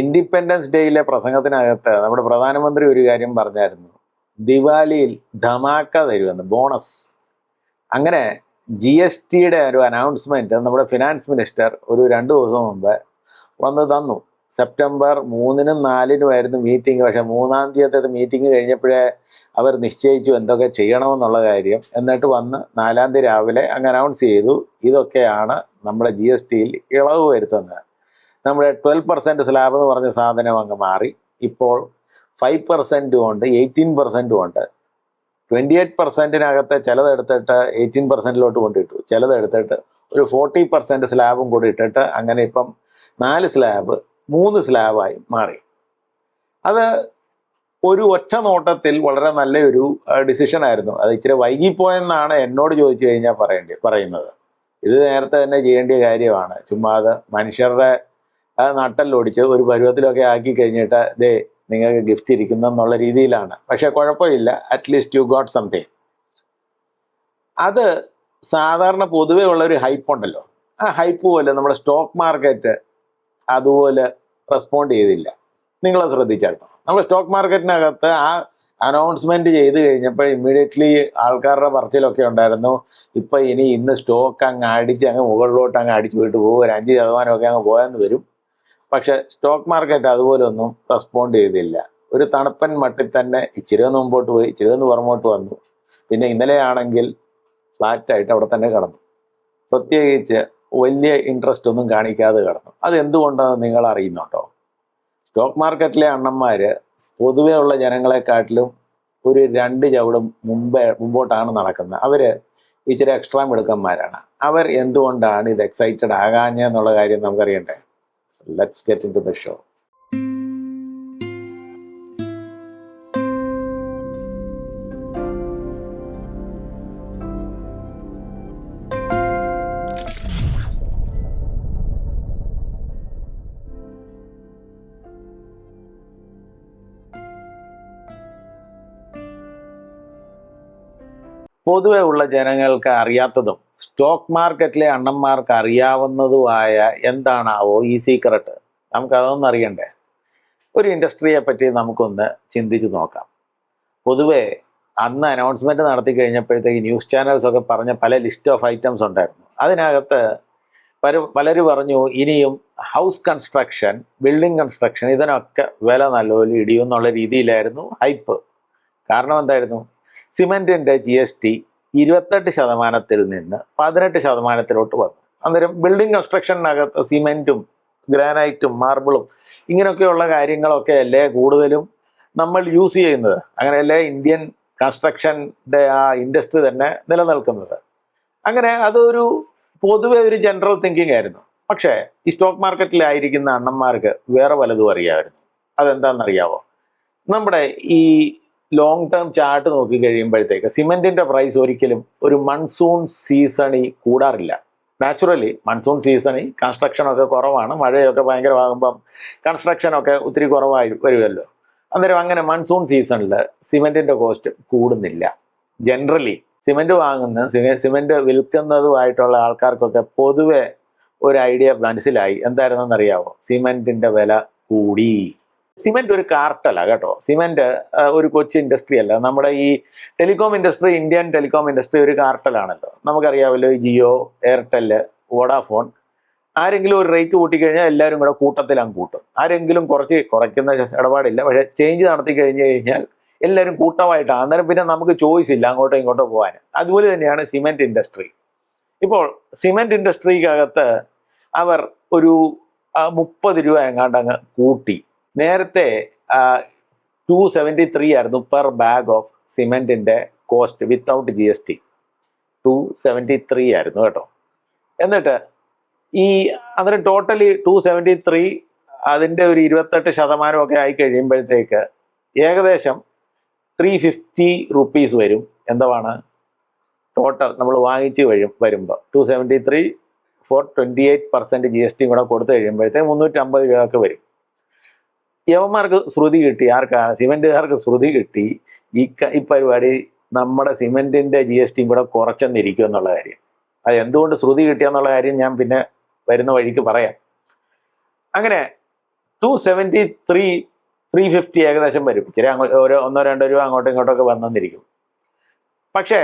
Independence ഡേയിലെ പ്രസംഗത്തിനകത്ത് നമ്മുടെ പ്രധാനമന്ത്രി ഒരു കാര്യം പറഞ്ഞായിരുന്നു. ദിവാലിയിൽ ധമാക്ക തരുമെന്ന് ബോണസ്. അങ്ങനെ ജി എസ് ടിയുടെ ഒരു അനൗൺസ്മെന്റ് നമ്മുടെ ഫിനാൻസ് മിനിസ്റ്റർ ഒരു രണ്ട് ദിവസം മുമ്പ് വന്ന് തന്നു. സെപ്റ്റംബർ മൂന്നിനും നാലിനും ആയിരുന്നു മീറ്റിംഗ് പക്ഷെ മൂന്നാം തീയതി മീറ്റിംഗ് കഴിഞ്ഞപ്പോഴേ അവർ നിശ്ചയിച്ചു എന്തൊക്കെ ചെയ്യണമെന്നുള്ള കാര്യം. എന്നിട്ട് വന്ന് നാലാം തീയതി രാവിലെ അങ്ങ് അനൗൺസ് ചെയ്തു. ഇതൊക്കെയാണ് നമ്മുടെ ജി എസ് ടിയിൽ ഇളവ് വരുത്തുന്നത്. നമ്മുടെ ട്വൽവ് പെർസെന്റ് സ്ലാബ് എന്ന് പറഞ്ഞ സാധനം അങ്ങ് മാറി. ഇപ്പോൾ ഫൈവ് പെർസെന്റും ഉണ്ട് എയ്റ്റീൻ പെർസെന്റും ഉണ്ട്. ട്വന്റി എയ്റ്റ് പെർസെന്റിനകത്ത് ചിലതെടുത്തിട്ട് എയ്റ്റീൻ പെർസെന്റിലോട്ട് കൊണ്ടിട്ടു ചിലതെടുത്തിട്ട് ഒരു ഫോർട്ടി പെർസെന്റ് സ്ലാബും കൂടി ഇട്ടിട്ട് അങ്ങനെ ഇപ്പം നാല് സ്ലാബ് മൂന്ന് സ്ലാബായി മാറി. അത് ഒരു ഒറ്റ നോട്ടത്തിൽ വളരെ നല്ലൊരു ഡിസിഷൻ ആയിരുന്നു. അത് ഇച്ചിരി വൈകിപ്പോയെന്നാണ് എന്നോട് ചോദിച്ചു കഴിഞ്ഞാൽ പറയേണ്ടി പറയുന്നത്. ഇത് നേരത്തെ തന്നെ ചെയ്യേണ്ട കാര്യമാണ്. ചുമ്മാ അത് മനുഷ്യരുടെ ആ നട്ടല്ലൊടിച്ച് ഒരു പരുവത്തിലൊക്കെ ആക്കി കഴിഞ്ഞിട്ട് ദേ നിങ്ങൾക്ക് ഗിഫ്റ്റ് ഇരിക്കുന്നു എന്നുള്ള രീതിയിലാണ്. പക്ഷെ കുഴപ്പമില്ല. അറ്റ്ലീസ്റ്റ് യു ഗോട്ട് സംതിങ് അത് സാധാരണ പൊതുവേ ഉള്ള ഒരു ഹൈപ്പ് ഉണ്ടല്ലോ. ആ ഹൈപ്പ് പോലെ നമ്മുടെ സ്റ്റോക്ക് മാർക്കറ്റ് അതുപോലെ റെസ്പോണ്ട് ചെയ്തില്ല. നിങ്ങൾ ശ്രദ്ധിച്ചായിരുന്നു നമ്മൾ സ്റ്റോക്ക് മാർക്കറ്റിനകത്ത് ആ അനൗൺസ്മെന്റ് ചെയ്ത് കഴിഞ്ഞപ്പോൾ ഇമ്മീഡിയറ്റ്ലി ആൾക്കാരുടെ പറച്ചിലൊക്കെ ഉണ്ടായിരുന്നു. ഇപ്പൊ ഇനി ഇന്ന് സ്റ്റോക്ക് അങ്ങ് അടിച്ച് അങ്ങ് മുകളിലോട്ട് അങ്ങ് അടിച്ച് പോയിട്ട് പോകും. ഒരു അഞ്ച് ശതമാനമൊക്കെ അങ്ങ് പോയെന്ന് വരും. പക്ഷെ സ്റ്റോക്ക് മാർക്കറ്റ് അതുപോലെ ഒന്നും റെസ്പോണ്ട് ചെയ്തില്ല. ഒരു തണുപ്പൻ മട്ടിൽ തന്നെ ഇച്ചിരി ഒന്ന് മുമ്പോട്ട് പോയി ഇച്ചിരി ഒന്ന് പുറമോട്ട് വന്നു. പിന്നെ ഇന്നലെ ആണെങ്കിൽ ഫ്ലാറ്റായിട്ട് അവിടെ തന്നെ കിടന്നു. പ്രത്യേകിച്ച് വലിയ ഇൻട്രസ്റ്റ് ഒന്നും കാണിക്കാതെ കിടന്നു. അത് എന്തുകൊണ്ടാണെന്ന് നിങ്ങൾ അറിയുന്നുണ്ടോ? സ്റ്റോക്ക് മാർക്കറ്റിലെ അണ്ണന്മാര് പൊതുവെ ഉള്ള ജനങ്ങളെക്കാട്ടിലും ഒരു രണ്ട് ചവിടും മുമ്പേ മുമ്പോട്ടാണ് നടക്കുന്നത്. അവർ ഇച്ചിരി എക്സ്ട്രാ മിടുക്കന്മാരാണ്. അവർ എന്തുകൊണ്ടാണ് ഇത് എക്സൈറ്റഡ് ആകാഞ്ഞെന്നുള്ള കാര്യം നമുക്കറിയണ്ടേ? So let's get into the show. പൊതുവെ ഉള്ള ജനങ്ങൾക്ക് അറിയാത്തതും സ്റ്റോക്ക് മാർക്കറ്റിലെ അണ്ണന്മാർക്ക് അറിയാവുന്നതുമായ എന്താണാവോ ഈ സീക്രട്ട് നമുക്ക് അതൊന്നും അറിയണ്ടേ? ഒരു ഇൻഡസ്ട്രിയെ പറ്റി നമുക്കൊന്ന് ചിന്തിച്ച് നോക്കാം. പൊതുവെ അന്ന് അനൗൺസ്മെന്റ് നടത്തി കഴിഞ്ഞപ്പോഴത്തേക്ക് ന്യൂസ് ചാനൽസ് ഒക്കെ പറഞ്ഞ പല ലിസ്റ്റ് ഓഫ് ഐറ്റംസ് ഉണ്ടായിരുന്നു. അതിനകത്ത് പല പലരും പറഞ്ഞു ഇനിയും ഹൗസ് കൺസ്ട്രക്ഷൻ ബിൽഡിംഗ് കൺസ്ട്രക്ഷൻ ഇതിനൊക്കെ വില നല്ലപോലെ ഇടിയും എന്നുള്ള രീതിയിലായിരുന്നു ഹൈപ്പ് കാരണം എന്തായിരുന്നു? സിമെന്റിന്റെ ജി എസ് ടി ഇരുപത്തെട്ട് ശതമാനത്തിൽ നിന്ന് പതിനെട്ട് ശതമാനത്തിലോട്ട് വന്നു. അന്നേരം ബിൽഡിംഗ് കൺസ്ട്രക്ഷനകത്ത് സിമെന്റും ഗ്രാനൈറ്റും മാർബിളും ഇങ്ങനെയൊക്കെയുള്ള കാര്യങ്ങളൊക്കെ അല്ലേ കൂടുതലും നമ്മൾ യൂസ് ചെയ്യുന്നത്? അങ്ങനെയല്ലേ ഇന്ത്യൻ കൺസ്ട്രക്ഷന്റെ ആ ഇൻഡസ്ട്രി തന്നെ നിലനിൽക്കുന്നത്? അങ്ങനെ അതൊരു പൊതുവെ ഒരു ജനറൽ തിങ്കിങ് ആയിരുന്നു. പക്ഷേ ഈ സ്റ്റോക്ക് മാർക്കറ്റിലായിരിക്കുന്ന അണ്ണന്മാർക്ക് വേറെ വലതും അറിയാമായിരുന്നു. അതെന്താണെന്നറിയാവോ? നമ്മുടെ ഈ ലോങ് ടേം ചാർട്ട് നോക്കി കഴിയുമ്പോഴത്തേക്ക് സിമെന്റിന്റെ പ്രൈസ് ഒരിക്കലും ഒരു മൺസൂൺ സീസണി കൂടാറില്ല. നാച്ചുറലി മൺസൂൺ സീസണി കൺസ്ട്രക്ഷൻ ഒക്കെ കുറവാണ് മഴയൊക്കെ ഭയങ്കരമാകുമ്പം കൺസ്ട്രക്ഷൻ ഒക്കെ ഒത്തിരി കുറവായി വരുമല്ലോ. അന്നേരം അങ്ങനെ മൺസൂൺ സീസണിൽ സിമെന്റിന്റെ കോസ്റ്റ് കൂടുന്നില്ല. ജനറലി സിമെന്റ് വാങ്ങുന്ന സിമെ- സിമെന്റ് വിൽക്കുന്നതുമായിട്ടുള്ള ആൾക്കാർക്കൊക്കെ പൊതുവെ ഒരു ഐഡിയ മനസ്സിലായി. എന്തായിരുന്നെന്ന് അറിയാവോ സിമെന്റിന്റെ വില കൂടി. സിമെന്റ് ഒരു കാർട്ടല്ല കേട്ടോ. സിമെന്റ് ഒരു കൊച്ചു ഇൻഡസ്ട്രി അല്ല. നമ്മുടെ ഈ telecom industry Indian telecom industry ഒരു കാർട്ടലാണല്ലോ. നമുക്കറിയാമല്ലോ ഈ ജിയോ എയർടെൽ വോഡാഫോൺ ആരെങ്കിലും ഒരു റേറ്റ് കൂട്ടിക്കഴിഞ്ഞാൽ എല്ലാവരും കൂടെ കൂട്ടത്തിൽ അങ്ങ് കൂട്ടും. ആരെങ്കിലും കുറച്ച് കുറയ്ക്കുന്ന ഇടപാടില്ല. പക്ഷേ ചേഞ്ച് നടത്തി കഴിഞ്ഞു കഴിഞ്ഞാൽ എല്ലാവരും കൂട്ടമായിട്ടാണ് അന്നേരം പിന്നെ നമുക്ക് ചോയ്സ് ഇല്ല അങ്ങോട്ടോ ഇങ്ങോട്ടോ പോകാൻ അതുപോലെ തന്നെയാണ് സിമെന്റ് ഇൻഡസ്ട്രി ഇപ്പോൾ സിമെന്റ് ഇൻഡസ്ട്രിക്കകത്ത് അവർ ഒരു മുപ്പത് രൂപ എങ്ങാണ്ട് അങ്ങ് കൂട്ടി. നേരത്തെ ടു സെവന്റി ത്രീ ആയിരുന്നു per bag of സിമെന്റിന്റെ cost without G S T two seventy three ആയിരുന്നു കേട്ടോ. എന്നിട്ട് ഈ അന്നേരം ടോട്ടലി ടു സെവന്റി ത്രീ അതിന്റെ ഒരു ഇരുപത്തെട്ട് ശതമാനമൊക്കെ ആയി കഴിയുമ്പോഴത്തേക്ക് ഏകദേശം ത്രീ ഫിഫ്റ്റി റുപ്പീസ് വരും. എന്താണ് ടോട്ടൽ നമ്മൾ വാങ്ങിച്ച് കഴിയും വരുമ്പോൾ two seventy three four twenty eight percent G S T കൂടെ കൊടുത്തു കഴിയുമ്പോഴത്തേക്ക് മുന്നൂറ്റമ്പത് രൂപയൊക്കെ വരും. യവന്മാർക്ക് ശ്രുതി കിട്ടി ആർക്കാണ്? സിമെന്റുകാർക്ക് ശ്രുതി കിട്ടി. ഈ ഈ പരിപാടി നമ്മുടെ സിമെന്റിന്റെ ജി എസ് ടി കൂടെ കുറച്ചെന്നിരിക്കും എന്നുള്ള കാര്യം. അത് എന്തുകൊണ്ട് ശ്രുതി കിട്ടിയെന്നുള്ള കാര്യം ഞാൻ പിന്നെ വരുന്ന വഴിക്ക് പറയാം. അങ്ങനെ two seventy three three fifty ഏകദേശം വരും. ഇച്ചിരി അങ്ങോട്ട് ഓരോ ഒന്നോ രണ്ടോ രൂപ അങ്ങോട്ടും ഇങ്ങോട്ടൊക്കെ വന്നെന്നിരിക്കും. പക്ഷേ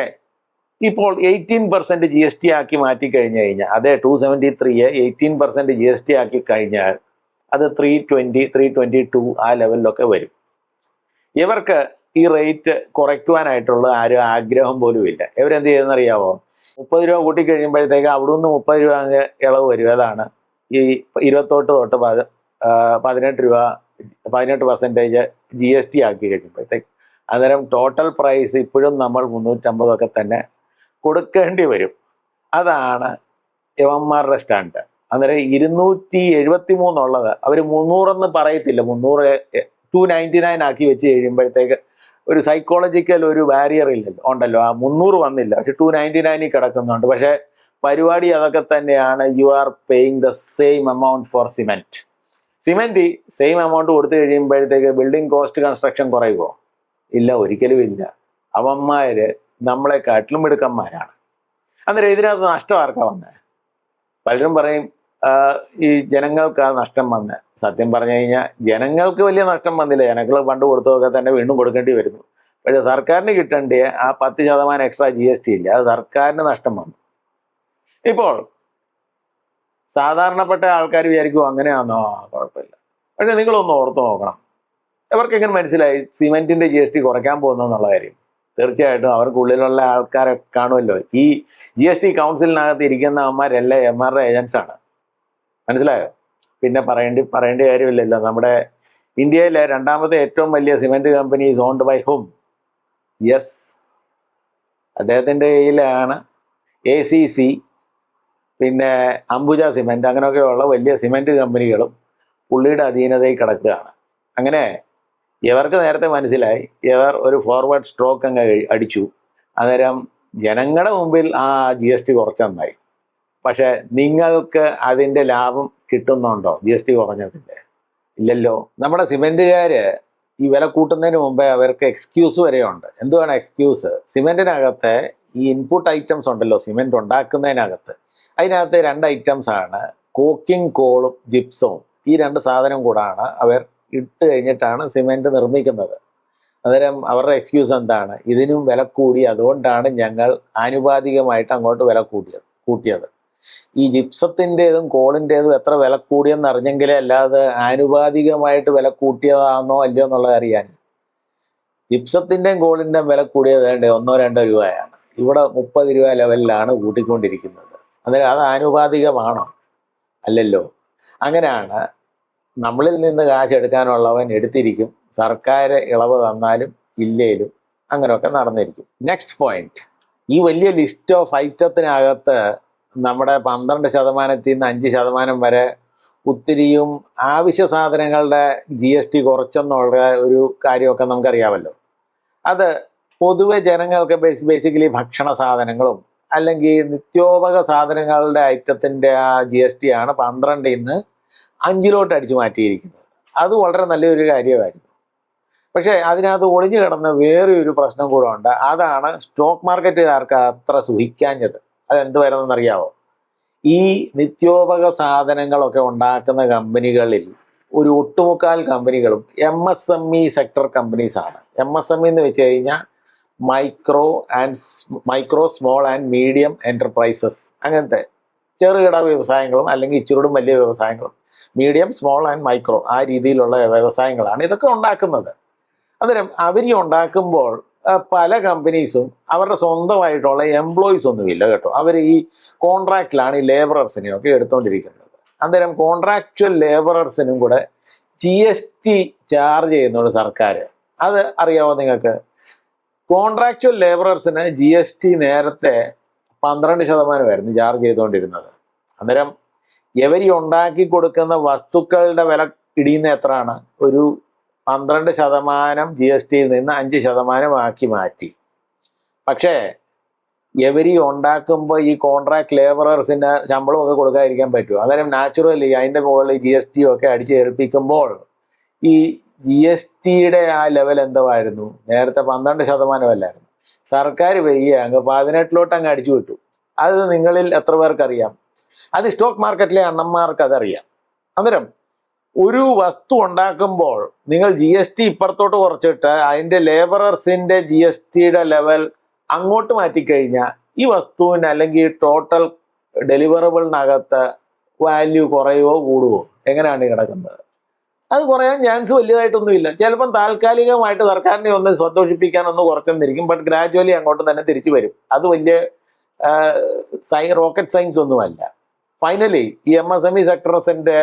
ഇപ്പോൾ eighteen percent G S T ആക്കി മാറ്റി കഴിഞ്ഞു കഴിഞ്ഞാൽ അതേ two seventy ത്രീയെ eighteen percent G S T ആക്കി കഴിഞ്ഞാൽ അത് three twenty three twenty two ആ ലെവലിലൊക്കെ വരും. ഇവർക്ക് ഈ റേറ്റ് കുറയ്ക്കുവാനായിട്ടുള്ള ആരും ആഗ്രഹം പോലും ഇല്ല. ഇവരെന്ത് ചെയ്യുന്നറിയാവോ? മുപ്പത് രൂപ കൂട്ടി കഴിയുമ്പോഴത്തേക്ക് അവിടെ നിന്ന് മുപ്പത് രൂപ അങ്ങ് ഇളവ് വരും. അതാണ് ഈ ഇരുപത്തോട്ട് തൊട്ട് പത് പതിനെട്ട് രൂപ പതിനെട്ട് പെർസെന്റേജ് ജി എസ് ടി ആക്കി കഴിയുമ്പോഴത്തേക്ക് അന്നേരം ടോട്ടൽ പ്രൈസ് ഇപ്പോഴും നമ്മൾ മുന്നൂറ്റമ്പതൊക്കെ തന്നെ കൊടുക്കേണ്ടി വരും. അതാണ് യവന്മാരുടെ സ്റ്റാൻഡ് അന്നേരം ഇരുന്നൂറ്റി എഴുപത്തി മൂന്നുള്ളത് അവർ മുന്നൂറെന്ന് പറയത്തില്ല. മുന്നൂറ് ടു നയന്റി നയൻ ആക്കി വെച്ച് കഴിയുമ്പോഴത്തേക്ക് ഒരു സൈക്കോളജിക്കൽ ഒരു ബാരിയർ ഇല്ലല്ലോ. ഉണ്ടല്ലോ. ആ മുന്നൂറ് വന്നില്ല. പക്ഷെ ടു നയന്റി നയനിൽ കിടക്കുന്നുണ്ട്. പക്ഷേ പരിപാടി അതൊക്കെ തന്നെയാണ്. You are paying the same amount for cement cement same amount കൊടുത്തു കഴിയുമ്പോഴത്തേക്ക് ബിൽഡിംഗ് കോസ്റ്റ് കൺസ്ട്രക്ഷൻ കുറയുമോ ഇല്ല. ഒരിക്കലും ഇല്ല. അവന്മാര് നമ്മളെക്കാട്ടിലും മിടുക്കന്മാരാണ്. അന്നേരം ഇതിനകത്ത് നഷ്ടം ആർക്കാ വന്നത് പലരും പറയും ഈ ജനങ്ങൾക്ക് ആ നഷ്ടം വന്ന്. സത്യം പറഞ്ഞു കഴിഞ്ഞാൽ ജനങ്ങൾക്ക് വലിയ നഷ്ടം വന്നില്ല. ജനങ്ങൾ പണ്ട് കൊടുത്തതൊക്കെ തന്നെ വീണ്ടും കൊടുക്കേണ്ടി വരുന്നു. പക്ഷേ സർക്കാരിന് കിട്ടേണ്ടിയ ആ പത്ത് ശതമാനം എക്സ്ട്രാ ജി എസ് ടി ഇല്ല. അത് സർക്കാരിന് നഷ്ടം വന്നു. ഇപ്പോൾ സാധാരണപ്പെട്ട ആൾക്കാർ വിചാരിക്കും അങ്ങനെയാണെന്നോ കുഴപ്പമില്ല. പക്ഷെ നിങ്ങളൊന്ന് ഓർത്ത് നോക്കണം. ഇവർക്കെങ്ങനെ മനസ്സിലായി? സിമെന്റിന്റെ ജി എസ് ടി കുറയ്ക്കാൻ പോകുന്നു എന്നുള്ള കാര്യം. തീർച്ചയായിട്ടും അവർക്കുള്ളിലുള്ള ആൾക്കാരെ കാണുമല്ലോ. ഈ ജി എസ് ടി കൗൺസിലിനകത്ത് ഇരിക്കുന്ന അമ്മമാരെല്ലാം എം ആർ ഏജൻസ് ആണ്. മനസ്സിലായോ? പിന്നെ പറയേണ്ടി പറയേണ്ട കാര്യമില്ലല്ലോ. നമ്മുടെ ഇന്ത്യയിലെ രണ്ടാമത്തെ ഏറ്റവും വലിയ cement company is owned by hmm yes അദ്ദേഹത്തിന്റെ കയ്യിലാണ് എ സി സി പിന്നെ അംബുജ സിമെന്റ് അങ്ങനെയൊക്കെയുള്ള വലിയ സിമെന്റ് കമ്പനികളും പുള്ളിയുടെ അധീനതയിൽ കിടക്കുകയാണ്. അങ്ങനെ ഇവർക്ക് നേരത്തെ മനസ്സിലായി ഇവർ ഒരു ഫോർവേഡ് സ്ട്രോക്ക് അങ്ങ് അടിച്ചു. അന്നേരം ജനങ്ങളുടെ മുമ്പിൽ ആ ജി എസ് ടി കുറച്ചെന്നായി പക്ഷെ നിങ്ങൾക്ക് അതിന്റെ ലാഭം കിട്ടുന്നുണ്ടോ? ജി എസ് ടി കുറഞ്ഞതിന്റെ. ഇല്ലല്ലോ. നമ്മുടെ സിമെന്റുകാർ ഈ വില കൂട്ടുന്നതിന് മുമ്പേ അവർക്ക് എക്സ്ക്യൂസ് വരെയുണ്ട് എന്തുവാണ് എക്സ്ക്യൂസ് സിമെന്റിനകത്തെ ഈ ഇൻപുട്ട് ഐറ്റംസ് ഉണ്ടല്ലോ സിമെന്റ് ഉണ്ടാക്കുന്നതിനകത്ത്. അതിനകത്ത് രണ്ട് ഐറ്റംസ് ആണ്. കോക്കിംഗ് കോളും ജിപ്സവും ഈ രണ്ട് സാധനം കൂടാണ് അവർ ഇട്ട് കഴിഞ്ഞിട്ടാണ് സിമെന്റ് നിർമ്മിക്കുന്നത്. അന്നേരം അവരുടെ എക്സ്ക്യൂസ് എന്താണ്? ഇതിനും വില കൂടി. അതുകൊണ്ടാണ് ഞങ്ങൾ ആനുപാതികമായിട്ട് അങ്ങോട്ട് വില കൂട്ടിയത് കൂട്ടിയത്. ഈ ജിപ്സത്തിന്റെതും കോളിന്റെതും എത്ര വില കൂടിയെന്ന് അറിഞ്ഞെങ്കിലേ അല്ലാതെ ആനുപാതികമായിട്ട് വില കൂട്ടിയതാണോ അല്ലയോ എന്നുള്ളത് അറിയാൻ. ജിപ്സത്തിന്റെയും കോളിന്റെയും വില കൂടിയത് വേണ്ടേ ഒന്നോ രണ്ടോ രൂപയാണ്. ഇവിടെ മുപ്പത് രൂപ ലെവലിലാണ് കൂട്ടിക്കൊണ്ടിരിക്കുന്നത്. അന്നേരം അത് ആനുപാതികമാണോ? അല്ലല്ലോ. അങ്ങനെയാണ് നമ്മളിൽ നിന്ന് കാശ് എടുക്കാനുള്ളവൻ എടുത്തിരിക്കും. സർക്കാർ ഇളവ് തന്നാലും ഇല്ലേലും അങ്ങനെയൊക്കെ നടന്നിരിക്കും. നെക്സ്റ്റ് പോയിന്റ് ഈ വലിയ ലിസ്റ്റ് ഓഫ് ഐറ്റത്തിനകത്ത് നമ്മുടെ പന്ത്രണ്ട് ശതമാനത്തിൽ നിന്ന് അഞ്ച് ശതമാനം വരെ ഒത്തിരിയും ആവശ്യ സാധനങ്ങളുടെ ജി എസ് ടി കുറച്ചെന്നുള്ള ഒരു കാര്യമൊക്കെ നമുക്കറിയാമല്ലോ. അത് പൊതുവെ ജനങ്ങൾക്ക് ബേസ് ബേസിക്കലി ഭക്ഷണ സാധനങ്ങളും അല്ലെങ്കിൽ നിത്യോപക സാധനങ്ങളുടെ ഐറ്റത്തിന്റെ ആ ജി എസ് ടി ആണ് പന്ത്രണ്ടിൽ നിന്ന് അഞ്ചിലോട്ട് അടിച്ചു മാറ്റിയിരിക്കുന്നത്. അത് വളരെ നല്ലൊരു കാര്യമായിരുന്നു. പക്ഷേ അതിനകത്ത് ഒളിഞ്ഞു കിടന്ന വേറെ ഒരു പ്രശ്നം കൂടെ ഉണ്ട്. അതാണ് സ്റ്റോക്ക് മാർക്കറ്റുകാർക്ക് അത്ര സുഖിക്കാഞ്ഞത്. അതെന്ത് വരുന്നതെന്നറിയാവോ ഈ നിത്യോപക സാധനങ്ങളൊക്കെ ഉണ്ടാക്കുന്ന കമ്പനികളിൽ ഒരു ഒട്ടുമുക്കാൽ കമ്പനികളും M S M E sector companies ആണ്. എം എസ് എം ഇ എന്ന് വെച്ച് കഴിഞ്ഞാൽ micro and micro small and medium enterprises അങ്ങനത്തെ ചെറുകിട വ്യവസായങ്ങളും അല്ലെങ്കിൽ ഇച്ചിരൂടും വലിയ വ്യവസായങ്ങളും മീഡിയം സ്മോൾ ആൻഡ് മൈക്രോ ആ രീതിയിലുള്ള വ്യവസായങ്ങളാണ് ഇതൊക്കെ ഉണ്ടാക്കുന്നത്. അന്നേരം അവർ ഉണ്ടാക്കുമ്പോൾ പല കമ്പനീസും അവരുടെ സ്വന്തമായിട്ടുള്ള എംപ്ലോയീസ് ഒന്നുമില്ല കേട്ടോ. അവർ ഈ കോൺട്രാക്റ്റിലാണ് ഈ ലേബറേഴ്സിനെയൊക്കെ എടുത്തുകൊണ്ടിരിക്കുന്നത് അന്നേരം കോൺട്രാക്ച്വൽ ലേബറേഴ്സിനും കൂടെ ജി എസ് ടി ചാർജ് ചെയ്യുന്നുണ്ട് സർക്കാർ അത് അറിയാമോ നിങ്ങൾക്ക്? കോൺട്രാക്ച്വൽ ലേബറേഴ്സിന് ജി എസ് ടി നേരത്തെ പന്ത്രണ്ട് ശതമാനമായിരുന്നു ചാർജ് ചെയ്തുകൊണ്ടിരുന്നത് അന്നേരം എവരി ഉണ്ടാക്കി കൊടുക്കുന്ന വസ്തുക്കളുടെ വില ഇടിയുന്ന എത്രയാണ്? ഒരു പന്ത്രണ്ട് ശതമാനം ജി എസ് ടിയിൽ നിന്ന് അഞ്ച് ശതമാനമാക്കി മാറ്റി. പക്ഷേ എവരി ഉണ്ടാക്കുമ്പോൾ ഈ കോൺട്രാക്ട് ലേബറേഴ്സിന് ശമ്പളമൊക്കെ കൊടുക്കാതിരിക്കാൻ പറ്റുമോ? അന്നേരം നാച്ചുറലി അതിന്റെ മുകളിൽ ജി എസ് ടി ഒക്കെ അടിച്ച് ഏൽപ്പിക്കുമ്പോൾ ഈ ജി എസ് ടിയുടെ ആ ലെവൽ എന്തുമായിരുന്നു നേരത്തെ പന്ത്രണ്ട് ശതമാനമല്ലായിരുന്നു സർക്കാർ വെയ്യ അങ്ങ് പതിനെട്ടിലോട്ട് അങ്ങ് അടിച്ചു വിട്ടു. അത് നിങ്ങളിൽ എത്ര പേർക്കറിയാം? അത് സ്റ്റോക്ക് മാർക്കറ്റിലെ അണ്ണന്മാർക്ക് അതറിയാം. അന്നേരം ഒരു വസ്തു ഉണ്ടാക്കുമ്പോൾ നിങ്ങൾ ജി എസ് ടി ഇപ്പുറത്തോട്ട് കുറച്ചിട്ട് അതിന്റെ ലേബറേഴ്സിന്റെ ജി എസ് ടിയുടെ ലെവൽ അങ്ങോട്ട് മാറ്റിക്കഴിഞ്ഞാൽ ഈ വസ്തുവിന് അല്ലെങ്കിൽ ടോട്ടൽ ഡെലിവറബിളിനകത്ത് വാല്യൂ കുറയുവോ കൂടുവോ? എങ്ങനെയാണ് കിടക്കുന്നത്? അത് കുറയാൻ ചാൻസ് വലിയതായിട്ടൊന്നുമില്ല ചിലപ്പം താൽക്കാലികമായിട്ട് സർക്കാരിനെ ഒന്ന് സന്തോഷിപ്പിക്കാൻ ഒന്ന് കുറച്ചെന്നിരിക്കും ബട്ട് ഗ്രാജുവലി അങ്ങോട്ട് തന്നെ തിരിച്ചു വരും. അത് വലിയ സൈ റോക്കറ്റ് സയൻസ് ഒന്നുമല്ല. ഫൈനലി ഈ എം എസ് എം ഇ സെക്ടർസിന്റെ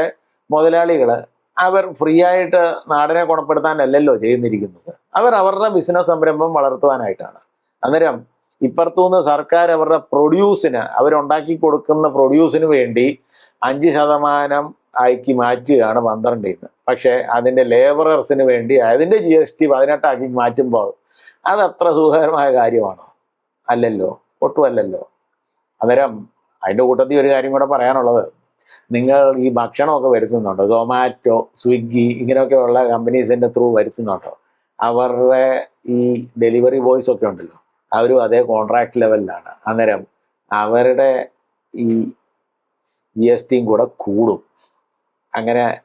മുതലാളികൾ അവർ ഫ്രീ ആയിട്ട് നാടിനെ ഗുണപ്പെടുത്താനല്ലല്ലോ ചെയ്യുന്നിരിക്കുന്നത്. അവർ അവരുടെ ബിസിനസ് സംരംഭം വളർത്തുവാനായിട്ടാണ്. അന്നേരം ഇപ്പുറത്തുനിന്ന് സർക്കാർ അവരുടെ പ്രൊഡ്യൂസിന് അവരുണ്ടാക്കി കൊടുക്കുന്ന പ്രൊഡ്യൂസിന് വേണ്ടി അഞ്ച് ശതമാനം ആക്കി മാറ്റുകയാണ് പന്ത്രണ്ടിൽ നിന്ന്. പക്ഷേ അതിന്റെ ലേബറേഴ്സിന് വേണ്ടി അതിന്റെ ജി എസ് ടി പതിനെട്ടാക്കി മാറ്റുമ്പോൾ അത് അത്ര സുഖകരമായ കാര്യമാണോ? അല്ലല്ലോ. ഒട്ടുമല്ലല്ലോ. അന്നേരം അതിന്റെ കൂട്ടത്തിൽ ഒരു കാര്യം കൂടെ പറയാനുള്ളത്. നിങ്ങൾ ഈ ഭക്ഷണമൊക്കെ വരുത്തുന്നുണ്ടോ? സൊമാറ്റോ സ്വിഗ്ഗി ഇങ്ങനെയൊക്കെയുള്ള കമ്പനീസിന്റെ ത്രൂ വരുത്തുന്നുണ്ടോ? അവരുടെ ഈ ഡെലിവറി ബോയ്സ് ഒക്കെ ഉണ്ടല്ലോ. അവരും അതേ കോൺട്രാക്ട് ലെവലിലാണ് അന്നേരം അവരുടെ ഈ ജി എസ് ടിയും കൂടെ കൂടും. അങ്ങനെ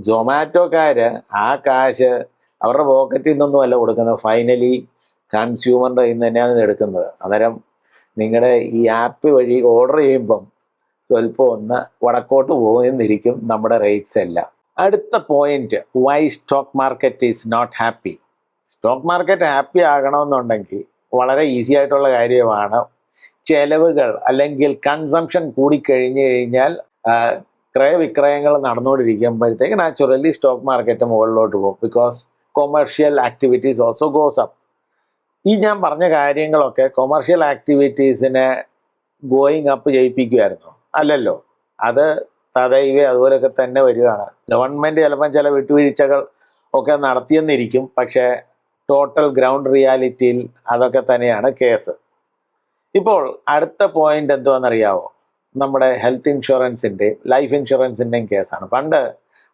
ജൊമാറ്റോക്കാർ ആ കാശ് അവരുടെ പോക്കറ്റിൽ നിന്നൊന്നും അല്ല കൊടുക്കുന്നത്. ഫൈനലി കൺസ്യൂമറിന്റെ കയ്യിൽ നിന്ന് തന്നെയാണ് എടുക്കുന്നത്. അന്നേരം നിങ്ങളുടെ ഈ ആപ്പ് വഴി ഓർഡർ ചെയ്യുമ്പം സ്വല്പം ഒന്ന് വടക്കോട്ട് പോകുന്നിരിക്കും നമ്മുടെ റേറ്റ്സ് എല്ലാം. അടുത്ത point why stock market is not happy stock market happy ആകണമെന്നുണ്ടെങ്കിൽ വളരെ ഈസി ആയിട്ടുള്ള കാര്യമാണ് ചെലവുകൾ അല്ലെങ്കിൽ കൺസംഷൻ കൂടിക്കഴിഞ്ഞു കഴിഞ്ഞാൽ ക്രയവിക്രയങ്ങൾ നടന്നുകൊണ്ടിരിക്കുമ്പോഴത്തേക്ക് നാച്ചുറലി സ്റ്റോക്ക് മാർക്കറ്റ് മുകളിലോട്ട് പോകും because commercial activities also goes up ഈ ഞാൻ പറഞ്ഞ കാര്യങ്ങളൊക്കെ കൊമേഴ്ഷ്യൽ ആക്ടിവിറ്റീസിനെ ഗോയിങ് അപ്പ് ചെയ്യിപ്പിക്കുമായിരുന്നു അല്ലല്ലോ. അത് തദൈവേ അതുപോലെയൊക്കെ തന്നെ വരികയാണ്. ഗവൺമെന്റ് ചിലപ്പം ചില വിട്ടുവീഴ്ചകൾ ഒക്കെ നടത്തിയെന്നിരിക്കും. പക്ഷേ ടോട്ടൽ ഗ്രൗണ്ട് റിയാലിറ്റിയിൽ അതൊക്കെ തന്നെയാണ് കേസ്. ഇപ്പോൾ അടുത്ത പോയിന്റ് എന്തുവാണെന്നറിയാവോ? നമ്മുടെ ഹെൽത്ത് ഇൻഷുറൻസിന്റെയും ലൈഫ് ഇൻഷുറൻസിന്റെയും കേസാണ്. പണ്ട്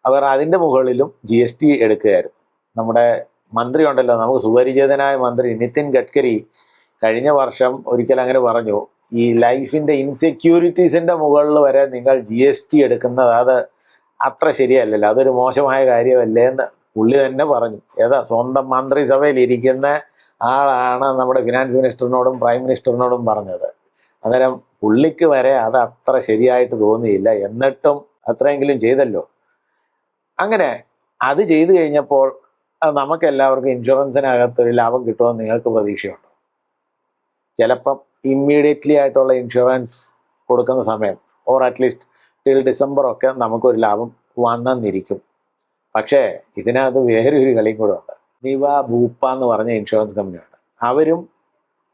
അവർ അതിന്റെ മുകളിലും ജി എസ് ടി എടുക്കുകയായിരുന്നു. നമ്മുടെ മന്ത്രി ഉണ്ടല്ലോ നമുക്ക് സുപരിചിതനായ മന്ത്രി നിതിൻ ഗഡ്കരി കഴിഞ്ഞ വർഷം ഒരിക്കൽ അങ്ങനെ പറഞ്ഞു ഈ ലൈഫിന്റെ ഇൻസെക്യൂരിറ്റീസിന്റെ മുകളിൽ വരെ നിങ്ങൾ ജി എസ് ടി എടുക്കുന്നത് അത് അത്ര ശരിയല്ലല്ലോ. അതൊരു മോശമായ കാര്യമല്ലേ എന്ന് പുള്ളി തന്നെ പറഞ്ഞു. ഏതാ സ്വന്തം മന്ത്രിസഭയിൽ ഇരിക്കുന്ന ആളാണ് നമ്മുടെ ഫിനാൻസ് മിനിസ്റ്ററിനോടും പ്രൈം മിനിസ്റ്ററിനോടും പറഞ്ഞത്. അന്നേരം പുള്ളിക്ക് വരെ അത് അത്ര ശരിയായിട്ട് തോന്നിയില്ല. എന്നിട്ടും അത്രയെങ്കിലും ചെയ്തല്ലോ. അങ്ങനെ അത് ചെയ്തു കഴിഞ്ഞപ്പോൾ നമുക്കെല്ലാവർക്കും ഇൻഷുറൻസിനകത്തൊരു ലാഭം കിട്ടുമെന്ന് നിങ്ങൾക്ക് പ്രതീക്ഷയുണ്ടോ? ചിലപ്പം ഇമ്മീഡിയറ്റ്ലി ആയിട്ടുള്ള ഇൻഷുറൻസ് കൊടുക്കുന്ന സമയം ഓർ അറ്റ്ലീസ്റ്റ് ടിൽ ഡിസംബർ ഒക്കെ നമുക്കൊരു ലാഭം വന്നെന്നിരിക്കും. പക്ഷേ ഇതിനകത്ത് വേറൊരു കളിയും കൂടെ ഉണ്ട്. നിവ ഭൂപ്പ എന്ന് പറഞ്ഞ ഇൻഷുറൻസ് കമ്പനിയുണ്ട് അവരും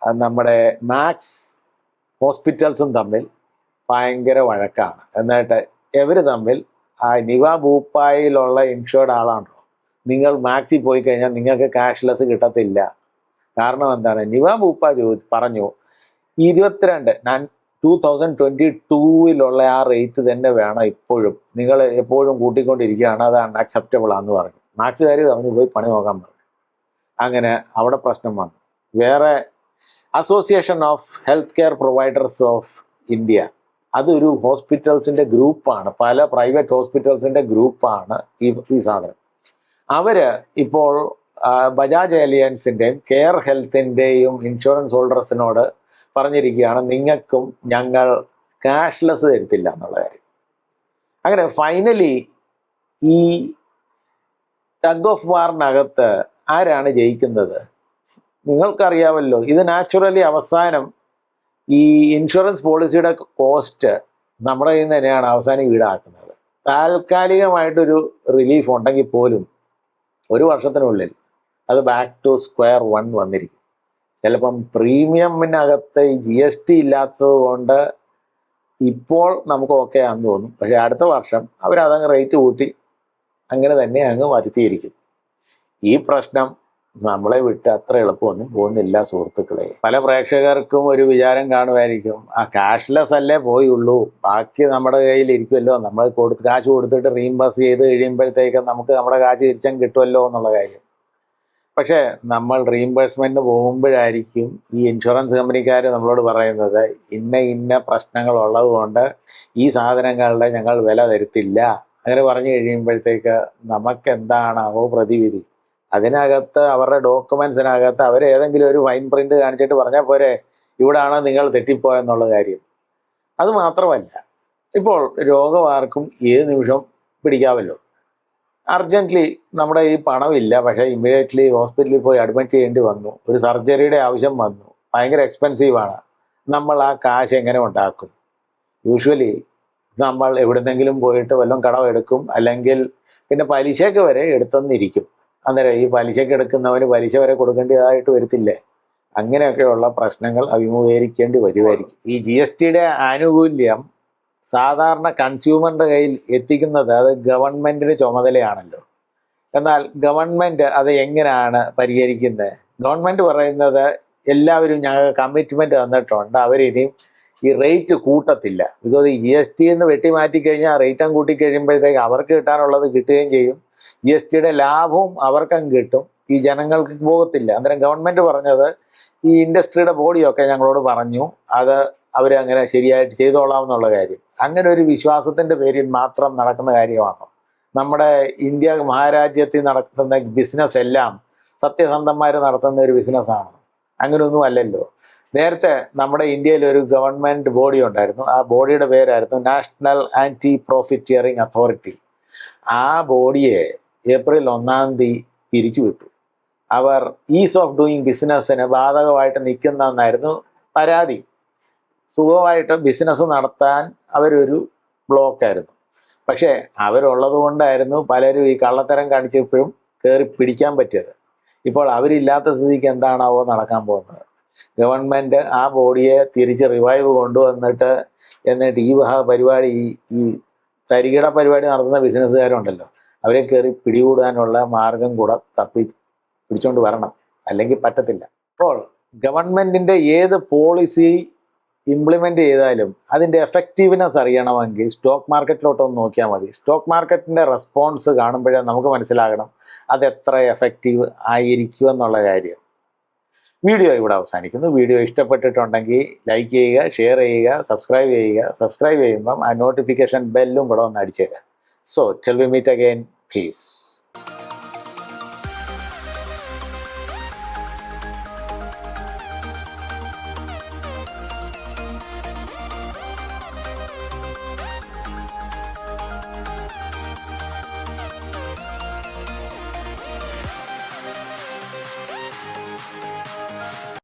നമ്മുടെ മാക്സ് ഹോസ്പിറ്റൽസും തമ്മിൽ ഭയങ്കര വഴക്കാണ്. എന്നിട്ട് ഇവർ തമ്മിൽ ആ നിവ ഭൂപ്പായിലുള്ള ഇൻഷുർഡ് ആളാണല്ലോ നിങ്ങൾ മാക്സിൽ പോയി കഴിഞ്ഞാൽ നിങ്ങൾക്ക് ക്യാഷ്ലെസ് കിട്ടത്തില്ല. കാരണം എന്താണ്? നിവ ഭൂപ്പ ചോ പറഞ്ഞു ഇരുപത്തിരണ്ട്. ഞാൻ ടൂ തൗസൻഡ് ട്വന്റി ടൂവിലുള്ള ആ റേറ്റ് തന്നെ വേണം ഇപ്പോഴും. നിങ്ങൾ എപ്പോഴും കൂട്ടിക്കൊണ്ടിരിക്കുകയാണ്. അത് അൺഅക്സെപ്റ്റബിൾ ആണെന്ന് പറഞ്ഞു. നാട്ടുകാർ പറഞ്ഞു പോയി പണി നോക്കാൻ പറഞ്ഞു അങ്ങനെ അവിടെ പ്രശ്നം വന്നു. വേറെ association of health care providers of India അതൊരു ഹോസ്പിറ്റൽസിന്റെ ഗ്രൂപ്പാണ് പല പ്രൈവറ്റ് ഹോസ്പിറ്റൽസിന്റെ ഗ്രൂപ്പാണ് ഈ ഈ സാധനം. അവർ ഇപ്പോൾ ബജാജ് അലിയൻസിന്റെയും കെയർ ഹെൽത്തിന്റെയും ഇൻഷുറൻസ് ഹോൾഡേഴ്സിനോട് പറഞ്ഞിരിക്കുകയാണ് നിങ്ങൾക്കും ഞങ്ങൾ ക്യാഷ്ലെസ് തരത്തില്ല എന്നുള്ള കാര്യം. അങ്ങനെ ഫൈനലി ഈ ടഗ് ഓഫ് വാറിനകത്ത് ആരാണ് ജയിക്കുന്നത്? നിങ്ങൾക്കറിയാമല്ലോ ഇത് നാച്ചുറലി അവസാനം ഈ ഇൻഷുറൻസ് പോളിസിയുടെ കോസ്റ്റ് നമ്മുടെ കയ്യിൽ നിന്ന് തന്നെയാണ് അവസാനം ഈടാക്കുന്നത്. താൽക്കാലികമായിട്ടൊരു റിലീഫ് ഉണ്ടെങ്കിൽ പോലും ഒരു വർഷത്തിനുള്ളിൽ അത് ബാക്ക് ടു സ്ക്വയർ വൺ വന്നിരിക്കും. ചിലപ്പം പ്രീമിയമിനകത്ത് ഈ ജി എസ് ടി ഇല്ലാത്തത് കൊണ്ട് ഇപ്പോൾ നമുക്ക് ഓക്കെ ആണെന്ന് തോന്നും. പക്ഷേ അടുത്ത വർഷം അവരതങ്ങ് റേറ്റ് കൂട്ടി അങ്ങനെ തന്നെ അങ്ങ് വരുത്തിയിരിക്കും. ഈ പ്രശ്നം നമ്മളെ വിട്ട് അത്ര എളുപ്പമൊന്നും പോകുന്നില്ല സുഹൃത്തുക്കളെ. പല പ്രേക്ഷകർക്കും ഒരു വിചാരം കാണുമായിരിക്കും ആ ക്യാഷ്ലെസ് അല്ലേ പോയുള്ളൂ ബാക്കി നമ്മുടെ കയ്യിൽ ഇരിക്കുമല്ലോ നമ്മൾ കൊടുത്ത് കാശ് കൊടുത്തിട്ട് റീംബേഴ്സ് ചെയ്ത് കഴിയുമ്പോഴത്തേക്ക് നമുക്ക് നമ്മുടെ കാശ് തിരിച്ചങ്ങ് കിട്ടുമല്ലോ എന്നുള്ള കാര്യം. പക്ഷേ നമ്മൾ റീഇംബേഴ്സ്മെന്റിന് പോകുമ്പോഴായിരിക്കും ഈ ഇൻഷുറൻസ് കമ്പനിക്കാർ നമ്മളോട് പറയുന്നത് ഇന്ന ഇന്ന പ്രശ്നങ്ങളുള്ളതുകൊണ്ട് ഈ സാധനങ്ങളുടെ ഞങ്ങൾ വില തരുത്തില്ല. അങ്ങനെ പറഞ്ഞു കഴിയുമ്പോഴത്തേക്ക് നമുക്ക് എന്താണാവോ പ്രതിവിധി. അതിനകത്ത് അവരുടെ ഡോക്യുമെൻസിനകത്ത് അവർ ഏതെങ്കിലും ഒരു ഫൈൻ പ്രിന്റ് കാണിച്ചിട്ട് പറഞ്ഞാൽ പോരെ ഇവിടാണ് നിങ്ങൾ തെറ്റിപ്പോയെന്നുള്ള കാര്യം. അത് മാത്രമല്ല ഇപ്പോൾ രോഗം ആർക്കും ഏത് നിമിഷം പിടിക്കാമല്ലോ. അർജന്റ്ലി നമ്മുടെ ഈ പണമില്ല പക്ഷേ ഇമ്മീഡിയറ്റ്ലി ഹോസ്പിറ്റലിൽ പോയി അഡ്മിറ്റ് ചെയ്യേണ്ടി വന്നു. ഒരു സർജറിയുടെ ആവശ്യം വന്നു. ഭയങ്കര എക്സ്പെൻസീവാണ് നമ്മൾ ആ കാശ് എങ്ങനെ ഉണ്ടാക്കും? യൂഷ്വലി നമ്മൾ എവിടുന്നെങ്കിലും പോയിട്ട് വല്ലതും കടം എടുക്കും അല്ലെങ്കിൽ പിന്നെ പലിശയ്ക്ക് വരെ എടുത്തെന്നിരിക്കും. അന്നേരം ഈ പലിശയ്ക്ക് എടുക്കുന്നവന് പലിശ വരെ കൊടുക്കേണ്ടതായിട്ട് വരത്തില്ലേ? അങ്ങനെയൊക്കെയുള്ള പ്രശ്നങ്ങൾ അഭിമുഖീകരിക്കേണ്ടി വരുമായിരിക്കും ഈ ജി എസ് ടിയുടെ ആനുകൂല്യം സാധാരണ കൺസ്യൂമറിന്റെ കയ്യിൽ എത്തിക്കുന്നത് അത് ഗവൺമെന്റിന്റെ ചുമതലയാണല്ലോ. എന്നാൽ ഗവൺമെന്റ് അത് എങ്ങനെയാണ് പരിഹരിക്കുന്നത്? ഗവൺമെന്റ് പറയുന്നത് എല്ലാവരും ഞങ്ങൾക്ക് കമ്മിറ്റ്മെന്റ് തന്നിട്ടുണ്ട്. അവരിനിയും ഈ റേറ്റ് കൂട്ടത്തില്ല. ബിക്കോസ് ഈ ജി എസ് ടി എന്ന് വെട്ടി മാറ്റി കഴിഞ്ഞാൽ റേറ്റും കൂട്ടി കഴിയുമ്പോഴത്തേക്ക് അവർക്ക് കിട്ടാനുള്ളത് കിട്ടുകയും ചെയ്യും. ജി എസ് ടിയുടെ ലാഭവും അവർക്കും കിട്ടും. ഈ ജനങ്ങൾക്ക് പോകത്തില്ല. അന്നേരം ഗവൺമെന്റ് പറഞ്ഞത് ഈ ഇൻഡസ്ട്രിയുടെ ബോഡിയൊക്കെ ഞങ്ങളോട് പറഞ്ഞു. അത് അവരങ്ങനെ ശരിയായിട്ട് ചെയ്തോളാം എന്നുള്ള കാര്യം. അങ്ങനെ ഒരു വിശ്വാസത്തിന്റെ പേരിൽ മാത്രം നടക്കുന്ന കാര്യമാണ്? നമ്മുടെ ഇന്ത്യ മഹാരാജ്യത്തിൽ നടത്തുന്ന ബിസിനസ് എല്ലാം സത്യസന്ധന്മാർ നടത്തുന്ന ഒരു ബിസിനസ്സാണ് അങ്ങനെയൊന്നും അല്ലല്ലോ. നേരത്തെ നമ്മുടെ ഇന്ത്യയിൽ ഒരു ഗവൺമെന്റ് ബോഡി ഉണ്ടായിരുന്നു. ആ ബോഡിയുടെ പേരായിരുന്നു നാഷണൽ ആന്റി പ്രോഫിറ്റിയറിംഗ് അതോറിറ്റി ആ ബോഡിയെ ഏപ്രിൽ ഒന്നാം തീയതി പിരിച്ചുവിട്ടു. അവർ ഈസ് ഓഫ് ഡൂയിങ് ബിസിനസ്സിന് ബാധകമായിട്ട് നിൽക്കുന്നതെന്നായിരുന്നു പരാതി. സുഖമായിട്ട് ബിസിനസ് നടത്താൻ അവരൊരു ബ്ലോക്കായിരുന്നു പക്ഷേ അവരുള്ളത് കൊണ്ടായിരുന്നു പലരും ഈ കള്ളത്തരം കാണിച്ചപ്പോഴും കയറി പിടിക്കാൻ പറ്റിയത്. ഇപ്പോൾ അവരില്ലാത്ത സ്ഥിതിക്ക് എന്താണാവോ നടക്കാൻ പോകുന്നത്. ഗവൺമെന്റ് ആ ബോഡിയെ തിരിച്ച് റിവൈവ് കൊണ്ടുവന്നിട്ട് എന്നിട്ട് ഈ വക പരിപാടി ഈ ഈ തരികിട പരിപാടി നടത്തുന്ന ബിസിനസ്സുകാരുണ്ടല്ലോ അവരെ കയറി പിടികൂടാനുള്ള മാർഗം കൂടെ തപ്പി പിടിച്ചോണ്ട് വരണം. അല്ലെങ്കിൽ പറ്റത്തില്ല. അപ്പോൾ ഗവൺമെന്റിന്റെ ഏത് പോളിസി ഇംപ്ലിമെന്റ് ചെയ്താലും അതിന്റെ എഫക്റ്റീവ്നെസ് അറിയണമെങ്കിൽ സ്റ്റോക്ക് മാർക്കറ്റിലോട്ടൊന്ന് നോക്കിയാൽ മതി. സ്റ്റോക്ക് മാർക്കറ്റിന്റെ റെസ്പോൺസ് കാണുമ്പോഴേ നമുക്ക് മനസ്സിലാകണം അത് എത്ര എഫക്റ്റീവ് ആയിരിക്കും എന്നുള്ള കാര്യം. വീഡിയോ ഇവിടെ അവസാനിക്കുന്നു. വീഡിയോ ഇഷ്ടപ്പെട്ടിട്ടുണ്ടെങ്കിൽ ലൈക്ക് ചെയ്യുക ഷെയർ ചെയ്യുക സബ്സ്ക്രൈബ് ചെയ്യുക. സബ്സ്ക്രൈബ് ചെയ്യുമ്പം ആ നോട്ടിഫിക്കേഷൻ ബെല്ലും കൂടെ ഒന്ന് അടിച്ചു തരാം so tell we meet again peace